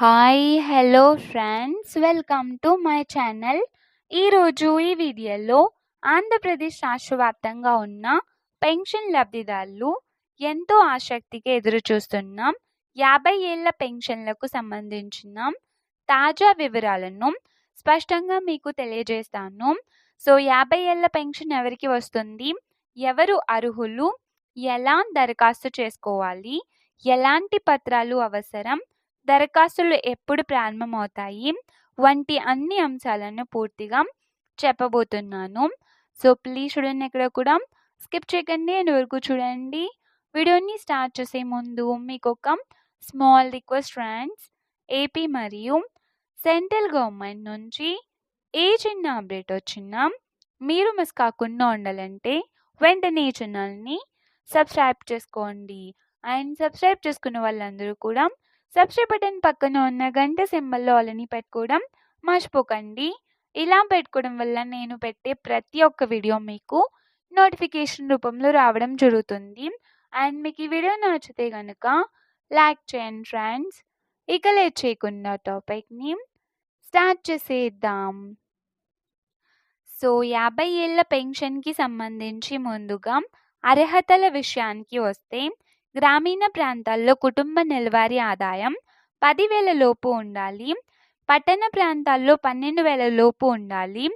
Hi hello friends welcome to my channel ఈరోజు ఈ వీడియోలో ఆంధ్రప్రదేశ్ రాష్ట్ర వ్యాప్తంగా ఉన్న పెన్షన్ లబ్ధిదారులు ఎంతో ఆసక్తిగా ఎదురు చూస్తున్నాం యాభై ఏళ్ళ పెన్షన్లకు సంబంధించిన తాజా వివరాలను స్పష్టంగా మీకు తెలియజేస్తాను. సో యాభై ఏళ్ళ పెన్షన్ ఎవరికి వస్తుంది? ఎవరు అర్హులు? ఎలా దరఖాస్తు చేసుకోవాలి? ఎలాంటి పత్రాలు అవసరం? దరఖాస్తులు ఎప్పుడు ప్రారంభమవుతాయి? వంటి అన్ని అంశాలను పూర్తిగా చెప్పబోతున్నాను. సో ప్లీజ్ చూడండి ఇక్కడ కూడా. స్కిప్ చేయకండి అండ్ వరకు చూడండి. వీడియోని స్టార్ట్ చేసే ముందు మీకు ఒక స్మాల్ రిక్వెస్ట్ ఫ్రెండ్స్ ఏపీ మరియు సెంట్రల్ గవర్నమెంట్ నుంచి ఏ చిన్న అప్డేట్ వచ్చినా మీరు మిస్ కాకుండా ఉండాలంటే వెంటనే ఈ ఛానల్ని సబ్స్క్రైబ్ చేసుకోండి. అండ్ సబ్స్క్రైబ్ చేసుకున్న వాళ్ళందరూ కూడా సబ్స్క్రైబ్ బటన్ పక్కన ఉన్న గంట సింబల్లో వాళ్ళని పెట్టుకోవడం మర్చిపోకండి. ఇలా పెట్టుకోవడం వల్ల నేను పెట్టే ప్రతి ఒక్క వీడియో మీకు నోటిఫికేషన్ రూపంలో రావడం జరుగుతుంది. అండ్ మీకు ఈ వీడియో నచ్చితే కనుక లైక్ చేయండి ఫ్రెండ్స్. ఇక లేట్ చేయకుండా టాపిక్ని స్టార్ట్ చేసేద్దాం. సో యాభై ఏళ్ళ పెన్షన్కి సంబంధించి ముందుగా అర్హతల విషయానికి వస్తే గ్రామీణ ప్రాంతాల్లో కుటుంబ నెలవారీ ఆదాయం పదివేల లోపు ఉండాలి. పట్టణ ప్రాంతాల్లో పన్నెండు వేల లోపు ఉండాలి.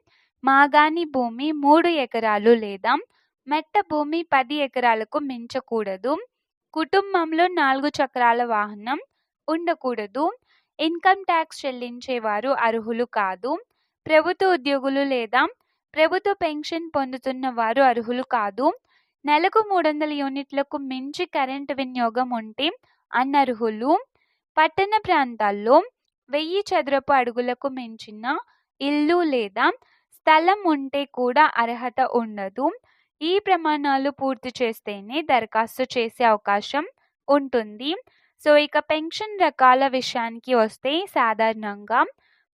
మాగాణి భూమి మూడు ఎకరాలు లేదా మెట్ట భూమి పది ఎకరాలకు మించకూడదు. కుటుంబంలో నాలుగు చక్రాల వాహనం ఉండకూడదు. ఇన్కమ్ ట్యాక్స్ చెల్లించేవారు అర్హులు కాదు. ప్రభుత్వ ఉద్యోగులు లేదా ప్రభుత్వ పెన్షన్ పొందుతున్న వారు అర్హులు కాదు. నెలకు మూడు వందల యూనిట్లకు మించి కరెంటు వినియోగం ఉంటే అనర్హులు. పట్టణ ప్రాంతాల్లో వెయ్యి చదరపు అడుగులకు మించిన ఇల్లు లేదా స్థలం ఉంటే కూడా అర్హత ఉండదు. ఈ ప్రమాణాలు పూర్తి చేస్తేనే దరఖాస్తు చేసే అవకాశం ఉంటుంది. సో ఇక పెన్షన్ రకాల విషయానికి వస్తే సాధారణంగా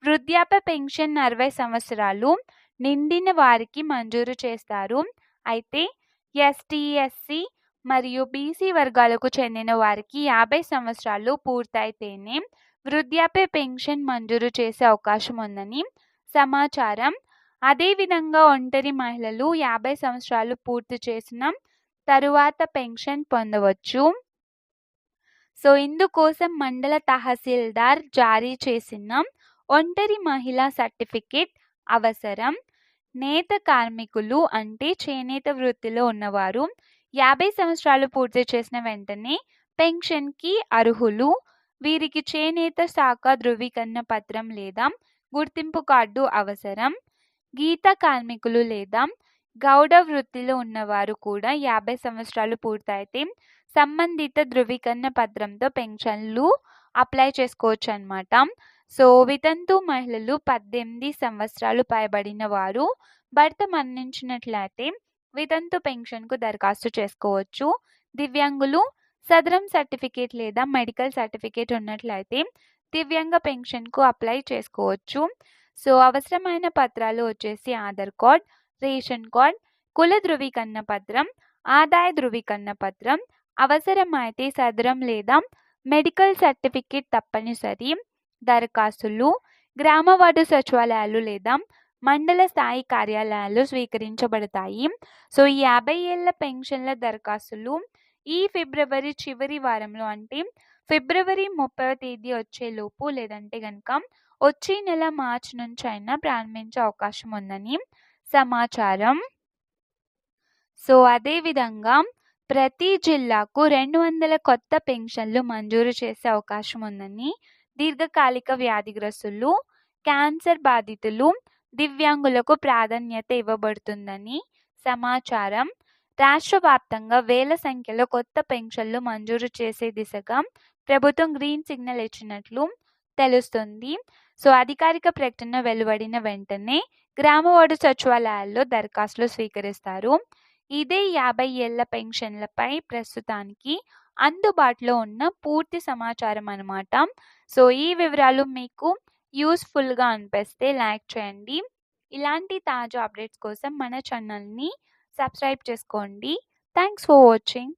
వృద్ధాప్య పెన్షన్ అరవై సంవత్సరాలు నిండిన వారికి మంజూరు చేస్తారు. అయితే ఎస్టీ ఎస్సీ మరియు బీసీ వర్గాలకు చెందిన వారికి యాభై సంవత్సరాలు పూర్తయితేనే వృద్ధాప్య పెన్షన్ మంజూరు చేసే అవకాశం ఉందని సమాచారం. అదేవిధంగా ఒంటరి మహిళలు యాభై సంవత్సరాలు పూర్తి చేసిన తరువాత పెన్షన్ పొందవచ్చు. సో ఇందుకోసం మండల తహసీల్దార్ జారీ చేసిన ఒంటరి మహిళా సర్టిఫికేట్ అవసరం. నేత కార్మికులు అంటే చేనేత వృత్తిలో ఉన్నవారు యాభై సంవత్సరాలు పూర్తి చేసిన వెంటనే పెన్షన్కి అర్హులు. వీరికి చేనేత శాఖ ధృవీకరణ పత్రం లేదా గుర్తింపు కార్డు అవసరం. గీత కార్మికులు లేదా గౌడ వృత్తిలో ఉన్నవారు కూడా యాభై సంవత్సరాలు పూర్తయితే సంబంధిత ధృవీకరణ పత్రంతో పెన్షన్లు అప్లై చేసుకోవచ్చు అనమాట సో వితంతు మహిళలు పద్దెనిమిది సంవత్సరాలు పైబడిన వారు భర్త మరణించినట్లయితే వితంతు పెన్షన్కు దరఖాస్తు చేసుకోవచ్చు. దివ్యాంగులు సదరం సర్టిఫికేట్ లేదా మెడికల్ సర్టిఫికేట్ ఉన్నట్లయితే దివ్యాంగ పెన్షన్కు అప్లై చేసుకోవచ్చు. సో అవసరమైన పత్రాలు వచ్చేసి ఆధార్ కార్డ్ రేషన్ కార్డ్ కుల ధృవీకరణ పత్రం ఆదాయ ధృవీకరణ పత్రం అవసరమైతే సదరం లేదా మెడికల్ సర్టిఫికేట్ తప్పనిసరి దరఖాస్తులు గ్రామ వార్డు సచివాలయాలు లేదా మండల స్థాయి కార్యాలయాలు స్వీకరించబడతాయి. సో ఈ యాభై ఏళ్ళ పెన్షన్ల దరఖాస్తులు ఈ ఫిబ్రవరి చివరి వారంలో అంటే ఫిబ్రవరి ముప్పై తేదీ వచ్చేలోపు లేదంటే కనుక వచ్చే నెల మార్చి నుంచి అయినా ప్రారంభించే అవకాశం ఉందని సమాచారం. సో అదేవిధంగా ప్రతి జిల్లాకు రెండు వందల కొత్త పెన్షన్లు మంజూరు చేసే అవకాశం ఉందని దీర్ఘకాలిక వ్యాధిగ్రస్తులు క్యాన్సర్ బాధితులు దివ్యాంగులకు ప్రాధాన్యత ఇవ్వబడుతుందని సమాచారం. రాష్ట్ర వ్యాప్తంగా వేల సంఖ్యలో కొత్త పెన్షన్లు మంజూరు చేసే దిశగా ప్రభుత్వం గ్రీన్ సిగ్నల్ ఇచ్చినట్లు తెలుస్తుంది. సో అధికారిక ప్రకటన వెలువడిన వెంటనే గ్రామ వార్డు సచివాలయాల్లో దరఖాస్తులు స్వీకరిస్తారు. ఇదే యాభై ఏళ్ళ పెన్షన్లపై ప్రస్తుతానికి అందుబాటులో ఉన్న పూర్తి సమాచారం అనమాట సో ఈ వివరాలు మీకు యూస్ఫుల్గా అనిపిస్తే లైక్ చేయండి. ఇలాంటి తాజా అప్డేట్స్ కోసం మన ఛానల్ని సబ్స్క్రైబ్ చేసుకోండి. Thanks for watching.